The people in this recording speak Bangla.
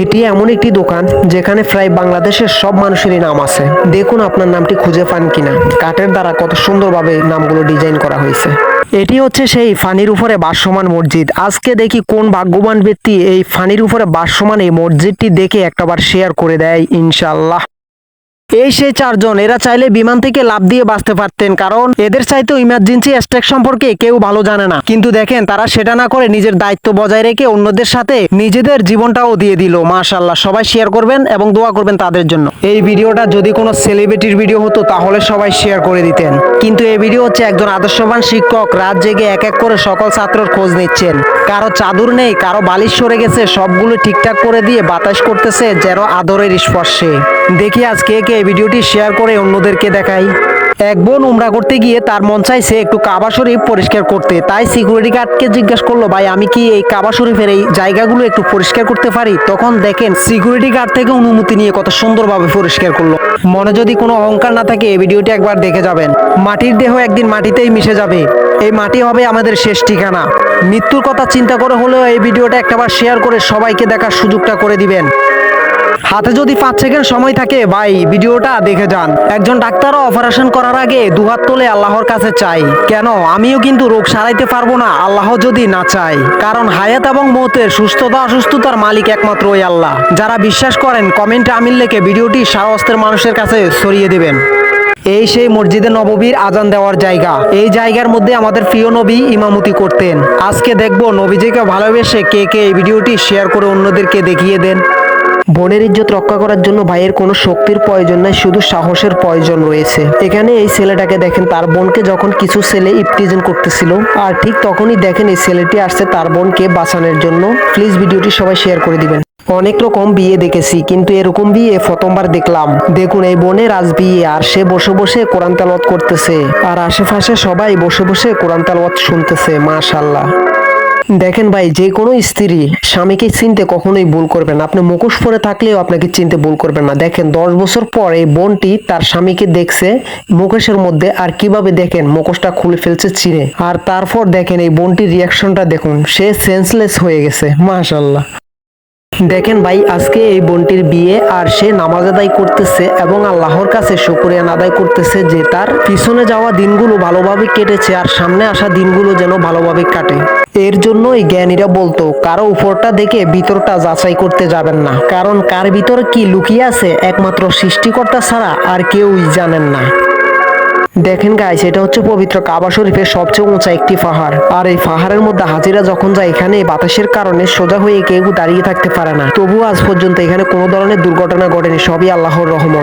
এটি এমন একটি দোকান যেখানে প্রায় বাংলাদেশের সব মানুষেরই নাম আছে। দেখুন আপনার নামটি খুঁজে পান কিনা। কাঠের দ্বারা কত সুন্দরভাবে নামগুলো ডিজাইন করা হয়েছে। এটি হচ্ছে সেই ফানির উপরে বাসমান মসজিদ। আজকে দেখি কোন ভাগ্যবান ব্যক্তি এই ফানির উপরে বাসমান এই মসজিদটি দেখে একটাবার শেয়ার করে দেয় ইনশাল্লাহ এই সেই চারজন, এরা চাইলে বিমান থেকে লাভ দিয়ে বাঁচতে পারতেন, কারণ এদের চাইতেও ইমার্জেন্সি স্ট্রাইক সম্পর্কে কেউ ভালো জানে না। কিন্তু দেখেন, তারা সেটা না করে নিজের দায়িত্ব বজায় রেখে অন্যদের সাথে নিজেদের জীবনটাও দিয়ে দিল। মাশাল্লাহ সবাই শেয়ার করবেন এবং দোয়া করবেন তাদের জন্য। এই ভিডিওটা যদি কোনো সেলিব্রিটির ভিডিও হতো, তাহলে সবাই শেয়ার করে দিতেন। কিন্তু এই ভিডিও হচ্ছে একজন আদর্শবান শিক্ষক, রাত জেগে এক এক করে সকল ছাত্রর খোঁজ নিচ্ছেন। কারও চাদর নেই, কারও বালিশ সরে গেছে, সবগুলো ঠিকঠাক করে দিয়ে বাতাস করতেছে, যেন আদরের স্পর্শে। দেখি আজ কে কে এই ভিডিওটি শেয়ার করে অন্যদেরকে দেখাই। এক বোন উমরা করতে গিয়ে তার মন চাইছে একটু কাবা শরীফ পরিষ্কার করতে। তাই সিকিউরিটি গার্ডকে জিজ্ঞেস করল, ভাই, আমি কি এই কাবা শরীফের এই জায়গাগুলো একটু পরিষ্কার করতে পারি? তখন দেখেন সিকিউরিটি গার্ড থেকে অনুমতি নিয়ে কত সুন্দরভাবে পরিষ্কার করল। মনে যদি কোনো অহংকার না থাকে, এই ভিডিওটি একবার দেখে যাবেন। মাটির দেহ একদিন মাটিতেই মিশে যাবে। এই মাটি হবে আমাদের শেষ ঠিকানা। মৃত্যুর কথা চিন্তা করে হলেও এই ভিডিওটা একটাবার শেয়ার করে সবাইকে দেখার সুযোগটা করে দিবেন। হাতে যদি পাঁচ সেকেন্ড সময় থাকে, ভাই, ভিডিওটা দেখে যান। একজন ডাক্তারও অপারেশন করার আগে দুহাত তোলে আল্লাহর কাছে চাই। কেন? আমিও কিন্তু রোগ সারাইতে পারব না, আল্লাহ যদি না চাই কারণ হায়াত এবং মৌতের সুস্থতা, অসুস্থতার মালিক একমাত্র ওই আল্লাহ। যারা বিশ্বাস করেন, কমেন্টে আমিল লেখে ভিডিওটি সাহস্তের মানুষের কাছে ছড়িয়ে দেবেন। এই সেই মসজিদে নববীর আজান দেওয়ার জায়গা। এই জায়গার মধ্যে আমাদের প্রিয় নবী ইমামতি করতেন। আজকে দেখব নবীজিকে ভালোবেসে কে কে এই ভিডিওটি শেয়ার করে অন্যদেরকে দেখিয়ে দেন। বোনের ইজ্জত রক্ষা করার জন্য ভাইয়ের কোনো শক্তির প্রয়োজন নাই, শুধু সাহসের প্রয়োজন রয়েছে। এখানে এই ছেলেটাকে দেখেন, তার বোনকে যখন কিছু ছেলে ইপটিজেন করতেছিল, আর ঠিক তখনই দেখেন এই ছেলেটি আসছে তার বোনকে বাঁচানোর জন্য। প্লিজ ভিডিওটি সবাই শেয়ার করে দিবেন। অনেক রকম বিয়ে দেখেছি, কিন্তু এরকম বিয়ে প্রথমবার দেখলাম। দেখুন, এই বোনের আজ বিয়ে, আর সে বসে বসে কোরআন তেলাওয়াত করতেছে। আর আশেপাশে সবাই বসে বসে কোরআন তেলাওয়াত শুনতেছে মাশাল্লাহ দেখেন ভাই, যে কোনো স্ত্রী স্বামীকে চিনতে কখনোই ভুল করবেন আপনি মুখোশ পরে থাকলেও আপনাকে চিনতে ভুল করবেন না। দেখেন, দশ বছর পরে বোনটি তার স্বামীকে দেখছে, মুখোশের মধ্যে, আর কীভাবে দেখেন, মুখোশটা খুলে ফেলছে চিনে। আর তারপর দেখেন, এই বোনটির রিয়াকশনটা দেখুন, সে সেন্সলেস হয়ে গেছে। মাশাল্লাহ দেখেন ভাই, আজকে এই বোনটির বিয়ে আর সে নামাজ আদায় করতেছে এবং আল্লাহর কাছে শুকরিয়া আদায় করতেছে যে তার পিছনে যাওয়া দিনগুলো ভালোভাবে কেটেছে আর সামনে আসা দিনগুলো যেন ভালোভাবে কাটে। এর জন্য এই জ্ঞানীরা বলতো, কারও উপরটা দেখে ভিতরটা যাচাই করতে যাবেন না। কারণ কার ভিতর কি লুকিয়ে আছে একমাত্র সৃষ্টিকর্তা ছাড়া আর কেউই জানেন না। দেখেন গাইস এটা হচ্ছে পবিত্র কাবা শরীফের সবচেয়ে উঁচা একটি পাহাড়। আর এই পাহাড়ের মধ্যে হাজিরা যখন যায় এখানে বাতাসের কারণে সোজা হয়ে কেউ দাঁড়িয়ে থাকতে পারে না। তবুও আজ পর্যন্ত এখানে কোনো ধরনের দুর্ঘটনা ঘটেনি, সবই আল্লাহর রহমত।